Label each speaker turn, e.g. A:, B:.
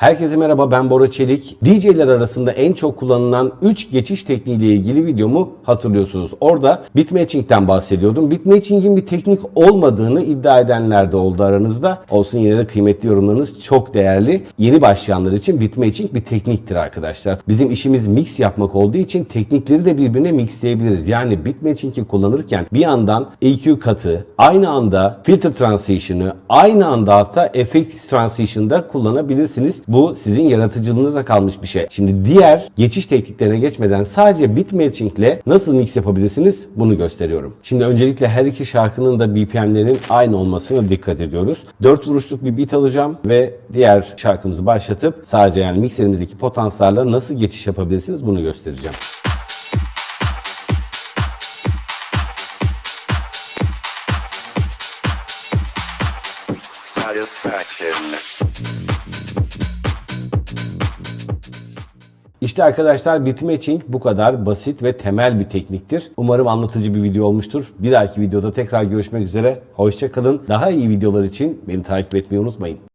A: Herkese merhaba ben Bora Çelik. DJ'ler arasında en çok kullanılan 3 geçiş tekniğiyle ilgili videomu hatırlıyorsunuz. Orada bitmatching'den bahsediyordum. Bitmatching'in bir teknik olmadığını iddia edenler de oldu aranızda. Olsun yine de kıymetli yorumlarınız çok değerli. Yeni başlayanlar için bitmatching bir tekniktir arkadaşlar. Bizim işimiz mix yapmak olduğu için teknikleri de birbirine mixleyebiliriz. Yani bitmatching'i kullanırken bir yandan EQ katı, aynı anda filter transition'ı, aynı anda hatta effect transition'da kullanabilirsiniz. Bu sizin yaratıcılığınıza kalmış bir şey. Şimdi diğer geçiş tekniklerine geçmeden sadece bitmatching ile nasıl mix yapabilirsiniz bunu gösteriyorum. Şimdi öncelikle her iki şarkının da BPM'lerin aynı olmasına dikkat ediyoruz. 4 vuruşluk bir beat alacağım ve diğer şarkımızı başlatıp sadece yani mikserimizdeki potanslarla nasıl geçiş yapabilirsiniz bunu göstereceğim.
B: Satisfaction.
A: İşte arkadaşlar bitmatching bu kadar basit ve temel bir tekniktir. Umarım anlatıcı bir video olmuştur. Bir dahaki videoda tekrar görüşmek üzere. Hoşçakalın. Daha iyi videolar için beni takip etmeyi unutmayın.